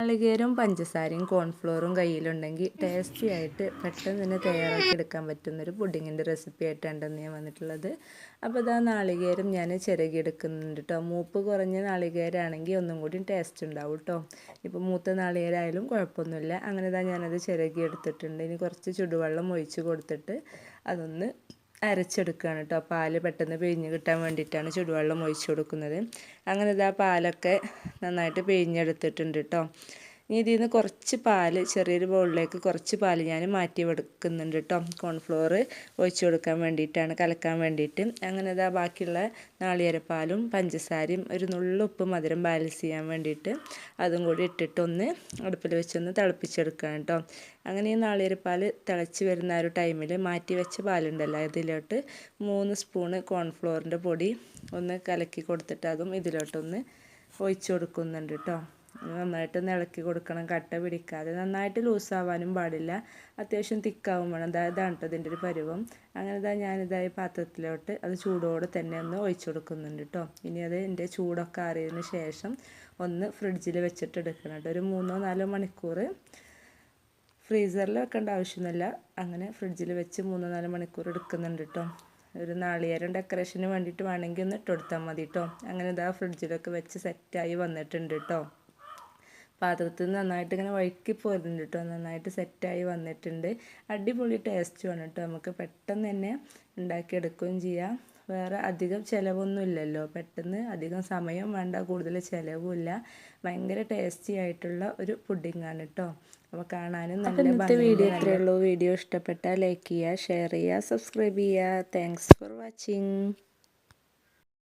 നാളികേരവും പഞ്ചസാരയും കോൺഫ്ലോറും കയ്യിലുണ്ടെങ്കിൽ ടേസ്റ്റി ആയിട്ട് പെട്ടെന്ന് തന്നെ തയ്യാറാക്കി എടുക്കാൻ പറ്റുന്നൊരു പുഡിങ്ങിന്റെ റെസിപ്പി ആയിട്ടാണ് ഞാൻ വന്നിട്ടുള്ളത്. അപ്പോൾ ഇതാ നാളികേരം ഞാൻ ചിരകി എടുക്കുന്നുണ്ട് കേട്ടോ മൂപ്പ് കുറഞ്ഞ നാളികേരമാണെങ്കിൽ ഒന്നും കൂടി ടേസ്റ്റ് ഉണ്ടാവും കേട്ടോ ഇപ്പോൾ മൂത്ത നാളികേരായാലും കുഴപ്പമൊന്നുമില്ല. അങ്ങനെ ഇതാ ഞാനത് ചിരകി എടുത്തിട്ടുണ്ട് ഇനി കുറച്ച് ചുടുവെള്ളം ഒഴിച്ച് കൊടുത്തിട്ട് അതൊന്ന് അരച്ചെടുക്കുകയാണ് കേട്ടോ. പാൽ പെട്ടെന്ന് പിഴിഞ്ഞ് കിട്ടാൻ വേണ്ടിയിട്ടാണ് ചുടുവെള്ളം ഒഴിച്ച് കൊടുക്കുന്നത്. അങ്ങനെ ഇതാ പാലൊക്കെ നന്നായിട്ട് പിഴിഞ്ഞെടുത്തിട്ടുണ്ട് കേട്ടോ. ഇനി ഇതിൽ നിന്ന് കുറച്ച് പാൽ ചെറിയൊരു ബൗളിലേക്ക് കുറച്ച് പാൽ ഞാൻ മാറ്റി എടുക്കുന്നുണ്ട് കേട്ടോ കോൺഫ്ലോർ ഒഴിച്ചു കൊടുക്കാൻ വേണ്ടിയിട്ടാണ് കലക്കാൻ വേണ്ടിയിട്ട്. അങ്ങനെ ഇതാ ബാക്കിയുള്ള നാളികേരപ്പാലും പഞ്ചസാരയും ഒരു നുള്ളുപ്പ് മധുരം ബാലൻസ് ചെയ്യാൻ വേണ്ടിയിട്ട് അതും കൂടി ഇട്ടിട്ടൊന്ന് അടുപ്പിൽ വെച്ചൊന്ന് തിളപ്പിച്ചെടുക്കുകയാണ് കേട്ടോ അങ്ങനെ ഈ നാളികേരപ്പാൽ തിളച്ച് വരുന്ന ഒരു ടൈമിൽ മാറ്റി വെച്ച പാലുണ്ടല്ലോ ഇതിലോട്ട് മൂന്ന് സ്പൂണ് കോൺഫ്ലോറിന്റെ പൊടി ഒന്ന് കലക്കി കൊടുത്തിട്ട് അതും ഇതിലോട്ടൊന്ന് ഒഴിച്ചു കൊടുക്കുന്നുണ്ട് കേട്ടോ നന്നായിട്ട് ഇളക്കി കൊടുക്കണം കട്ട പിടിക്കാതെ. നന്നായിട്ട് ലൂസാവാനും പാടില്ല. അത്യാവശ്യം തിക്കാവും വേണം. ഇതാണ് കേട്ടോ ഇതിന്റെ ഒരു പരുവം. അങ്ങനെ ഇതാ ഞാനിതായി പാത്രത്തിലോട്ട് അത് ചൂടോടെ തന്നെ ഒന്ന് ഒഴിച്ചു കൊടുക്കുന്നുണ്ട് കേട്ടോ ഇനി അത് എന്റെ ചൂടൊക്കെ ആറിയതിന് ശേഷം ഒന്ന് ഫ്രിഡ്ജിൽ വെച്ചിട്ട് എടുക്കണം കേട്ടോ ഒരു മൂന്നോ നാലോ മണിക്കൂർ ഫ്രീസറിൽ വെക്കേണ്ട ആവശ്യമൊന്നുമില്ല. അങ്ങനെ ഫ്രിഡ്ജിൽ വെച്ച് മൂന്നോ നാലോ മണിക്കൂർ എടുക്കുന്നുണ്ട് കേട്ടോ ഒരു നാളികേരം ഡെക്കറേഷന് വേണ്ടിയിട്ട് വേണമെങ്കിൽ ഒന്ന് ഇട്ട് കൊടുത്താൽ മതി കേട്ടോ അങ്ങനെ ഇതാ ഫ്രിഡ്ജിലൊക്കെ വെച്ച് സെറ്റായി വന്നിട്ടുണ്ട് കേട്ടോ പാത്രത്തിൽ നിന്ന് നന്നായിട്ട് ഇങ്ങനെ വഴുക്കി പോരുന്നുണ്ട് കേട്ടോ നന്നായിട്ട് സെറ്റായി വന്നിട്ടുണ്ട്. അടിപൊളി ടേസ്റ്റുമാണ് കേട്ടോ നമുക്ക് പെട്ടെന്ന് തന്നെ ഉണ്ടാക്കിയെടുക്കുകയും ചെയ്യാം. വേറെ അധികം ചിലവൊന്നും ഇല്ലല്ലോ. പെട്ടെന്ന് അധികം സമയം വേണ്ട കൂടുതൽ ചിലവുമില്ല ഭയങ്കര ടേസ്റ്റി ആയിട്ടുള്ള ഒരു ആണ് കേട്ടോ അപ്പോൾ കാണാനും നല്ല വീഡിയോ ഇത്രയേ ഉള്ളൂ. വീഡിയോ ഇഷ്ടപ്പെട്ടാൽ ലൈക്ക് ചെയ്യുക ഷെയർ ചെയ്യുക സബ്സ്ക്രൈബ് ചെയ്യുക. Thanks for watching